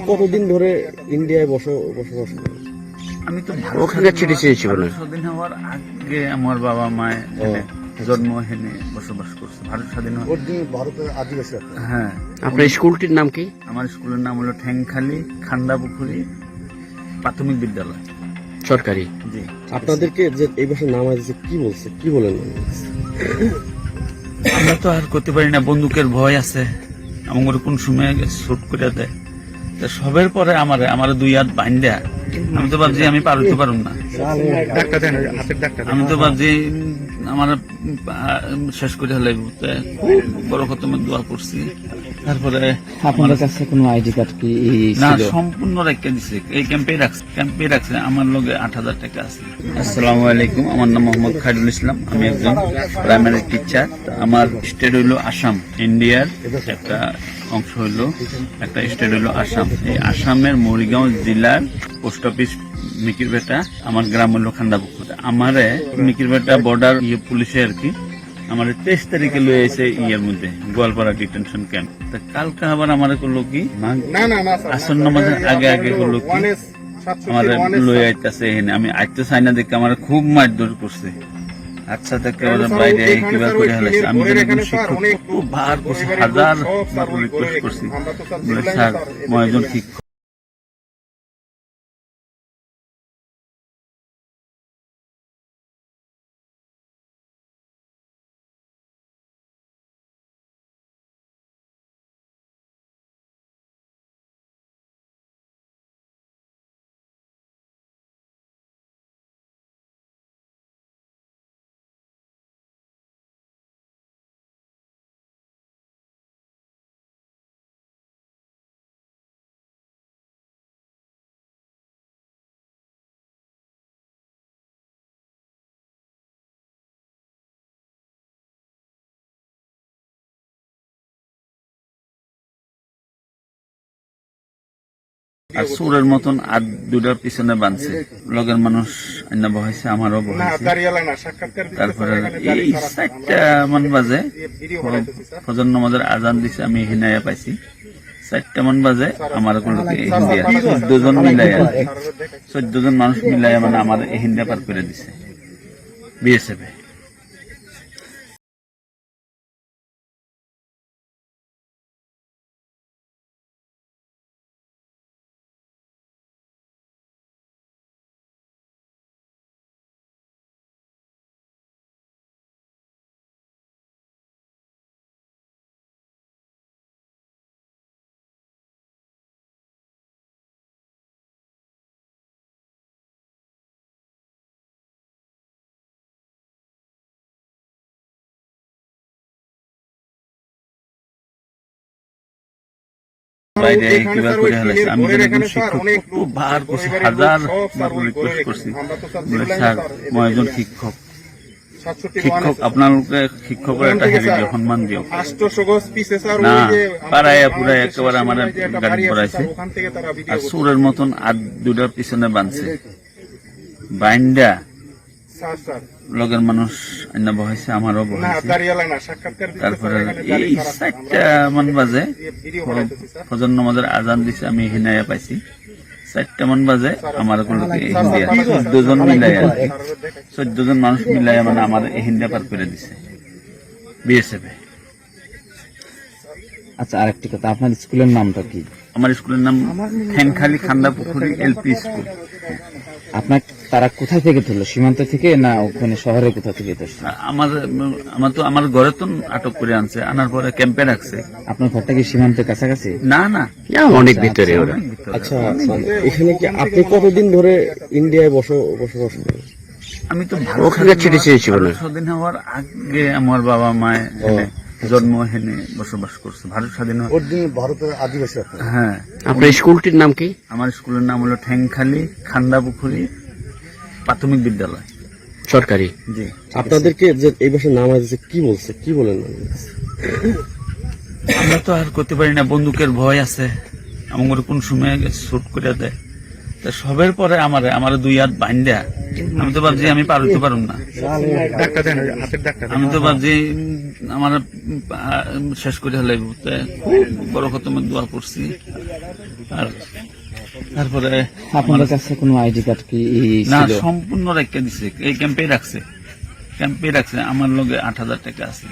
কতদিন ধরে ইন্ডিয়ায় বস বসবাস করেন আমি তো ওখানে চিঠি চেয়েছি বলে। স্বাধীন হওয়ার আগে আমার বাবা মায় জন্ম হেনে বসবাস করছে ভারত স্বাধীন হওয়ার দিন ভারতের আদিবাসী হ্যাঁ। আপনার স্কুলটির নাম কি? আমার স্কুলের নাম হলো ঠ্যাংখালি খান্দাপুকুরি প্রাথমিক বিদ্যালয়। সরকারি। জি। আপনাদেরকে যে এই বছর নামাজ দিচ্ছে কি বলছে? কি বলেন? আমরা তো আর করতে পারি না বন্দুকের ভয় আছে। আমার কোন সময় শুট করে দেয়। সবের পরে আমার আমার দুই হাত বাইন্ডে আমি তো ভাবছি আমি পারতে পারুম না। ডাক্তার দেন হাতের ডাক্তার আমি তো ভাবছি আমার শেষ করে হলে বড় খতমের দোয়া করছি। তারপরে আপনাদের কাছে কোনো আইডি কার্ড কি না সম্পূর্ণ রেখে দিছে। এই ক্যাম্পে রাখছে ক্যাম্পে রাখছে। আমার লগে আট হাজার টাকা আছে। আসসালামু আলাইকুম আমার নাম মোহাম্মদ খাইরুল ইসলাম। আমি একজন প্রাইমারি টিচার আমার স্টেট হইল আসাম ইন্ডিয়ার একটা অংশ হইল একটা স্টেট হইল আসাম। এই আসামের মরিগাঁও জেলার পোস্ট অফিস মিকিরবেটা আমার গ্রাম হইল খান্দাপুকুর আমারে মিকিরবেটা বর্ডার ইয়ে পুলিশে আর কি আমার তেইশ তারিখে লয়ে এসে ইয়ের মধ্যে গোয়ালপাড়া ডিটেনশন ক্যাম্প তা কালকে আবার আমার করল কি আসন্ন মাঝে আগে আগে করল কি আমার এস আইতাছে এখানে। আমি আইতে চাই না দেখে আমার খুব মারধর করছে। আচ্ছা দেখে ওরা বাইরে কিবা করে হেলাইছে আমি শিক্ষক খুব ভার করছি হাজার ওই রিকোয়েস্ট করছি। স্যার মই একজন শিক্ষক। আর সুরের মতন আর দুটার পিছনে বানছে লগের মানুষ অন্য বহাইছে আমারও বহাইছে তারপরে এই চারটা মান বাজে ফজর নামাজের আজান দিছে আমি হিনায়া পাইছি চারটা মান বাজে আমার কোনো হিন্দিয়া চোদ্দ জন মিলাইয়া স্যার, দেখাচ্ছি। চোদ্দ জন মানুষ মিলাইয়া মানে আমার এই হিন্দিয়া পার করে দিছে বিএসএফ এখানে কিবা করে ওই আমি যখন শিক্ষক ভার করছি হাজার ওই রিকোয়েস্ট করছি। স্যার মই একজন শিক্ষক। শিক্ষক এস শিক্ষকের আষ্টশো গজ পিছে স্যার না, পুরায় একেবারে আমার গাড়ি পড়াইছে। আর সুরের মতন আর দুটার পিছনে বানছে বাইন্ডা লগের মানুষ অন্য বহাইছে আমারও বহাইছে। তারপরে দাঁড়িয়ে এই। চারটা মান বাজে ফজর নামাজের আজান দিছে আমি হিনায়া পাইছি। চারটা মান বাজে আমার হিন্দিয়া চোদ্দ জন মিলাইয়া স্যার, দেখাচ্ছি। চোদ্দ জন মানুষ মিলাইয়া মানে আমার এই হিন্দিয়া পার করে দিছে। বিএসএফ। আচ্ছা আরেকটি কথা আপনার স্কুলের নামটা কি? আমার স্কুলের নাম ঠ্যাংখালি খান্দা পুকুরি এলপি স্কুল। আপনার তারা কোথায় থেকে তুললো? সীমান্ত থেকে না ওখানে শহরে কোথা থেকে ধরছে আমার আমার তো আমার ঘরে তো আটক করে আনছে আনার পরে ক্যাম্পে রাখছে। আপনার ঘরটা কি সীমান্তের কাছাকাছি? না না। অনেক ভিতরে ওরা। আচ্ছা এখানে কি আপনি কতদিন ধরে ইন্ডিয়ায় বস বসবাস করেন? আমি তো ওখানে চিঠি চেয়েছি স্বাধীন হওয়ার আগে আমার বাবা মায় এখানে জন্ম হেনে বসবাস করছে। ভারত স্বাধীন হওয়ার ওর দিন ভারতের আদিবাসী হ্যাঁ। আপনার স্কুলটির নাম কি? আমার স্কুলের নাম হলো ঠ্যাংখালি খান্দাপুকুরি প্রাথমিক বিদ্যালয়। সরকারি? জি। আপনাদেরকে যে এই বছর নামাজ দিচ্ছে কি বলছে? কি বলেন আমরা তো আর করতে পারি না বন্দুকের ভয় আছে। আমার কোন সময় শুট করে দেয়। তা সবের পরে আমার আমার দুই হাত বাইন্দা। আমি তো ভাবছি আমি পার হইতে পারুম না। আমি তো ভাবছি আমার শেষ করে হলে বড় খতমে দোয়া করছি। আর তারপরে আপনাদের কাছে কোনো আইডি কার্ড কি না সম্পূর্ণ রেখে দিছে। এই ক্যাম্পে রাখছে। ক্যাম্পে রাখছে। আমার লগে আট হাজার টাকা আছে।